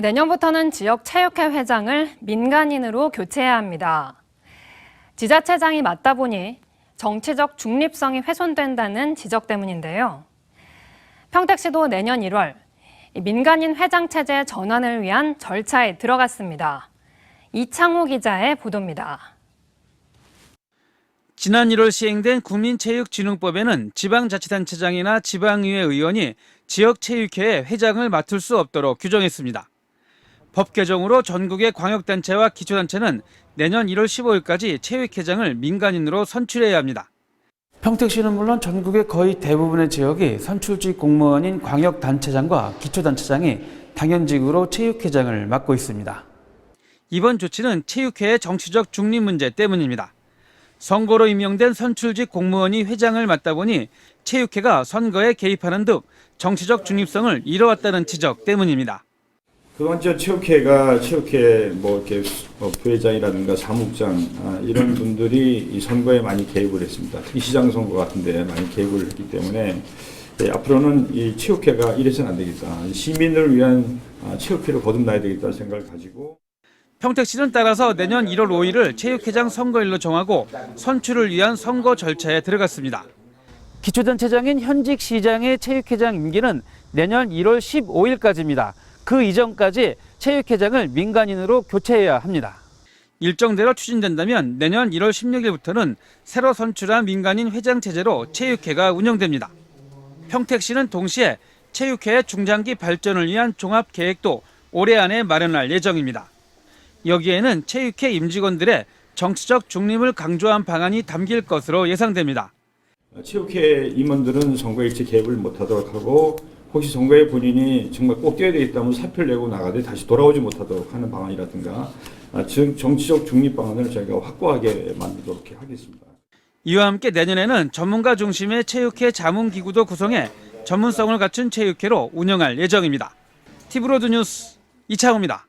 내년부터는 지역 체육회 회장을 민간인으로 교체해야 합니다. 지자체장이 맡다 보니 정치적 중립성이 훼손된다는 지적 때문인데요. 평택시도 내년 1월 민간인 회장 체제 전환을 위한 절차에 들어갔습니다. 이창호 기자의 보도입니다. 지난 1월 시행된 국민체육진흥법에는 지방자치단체장이나 지방의회 의원이 지역체육회의 회장을 맡을 수 없도록 규정했습니다. 법 개정으로 전국의 광역단체와 기초단체는 내년 1월 15일까지 체육회장을 민간인으로 선출해야 합니다. 평택시는 물론 전국의 거의 대부분의 지역이 선출직 공무원인 광역단체장과 기초단체장이 당연직으로 체육회장을 맡고 있습니다. 이번 조치는 체육회의 정치적 중립 문제 때문입니다. 선거로 임명된 선출직 공무원이 회장을 맡다 보니 체육회가 선거에 개입하는 등 정치적 중립성을 잃어왔다는 지적 때문입니다. 그동안 저 체육회가 체육회 뭐 이렇게 뭐 부회장이라든가 사무국장 아, 이런 분들이 이 선거에 많이 개입을 했습니다. 특히 시장 선거 같은데 많이 개입을 했기 때문에 예, 앞으로는 이 체육회가 이래서는 안 되겠다. 시민을 위한 아, 체육회로 거듭나야 되겠다는 생각을 가지고 평택시는 따라서 내년 1월 5일을 체육회장 선거일로 정하고 선출을 위한 선거 절차에 들어갔습니다. 기초단체장인 현직 시장의 체육회장 임기는 내년 1월 15일까지입니다. 그 이전까지 체육회장을 민간인으로 교체해야 합니다. 일정대로 추진된다면 내년 1월 16일부터는 새로 선출한 민간인 회장 체제로 체육회가 운영됩니다. 평택시는 동시에 체육회의 중장기 발전을 위한 종합 계획도 올해 안에 마련할 예정입니다. 여기에는 체육회 임직원들의 정치적 중립을 강조한 방안이 담길 것으로 예상됩니다. 체육회 임원들은 선거에 일체 개입을 못하도록 하고 혹시 선거에 본인이 정말 꼭 뛰어야 되겠다면 사표를 내고 나가되 다시 돌아오지 못하도록 하는 방안이라든가 아, 즉 정치적 중립 방안을 저희가 확고하게 만들도록 하겠습니다. 이와 함께 내년에는 전문가 중심의 체육회 자문기구도 구성해 전문성을 갖춘 체육회로 운영할 예정입니다. 티브로드 뉴스 이창호입니다.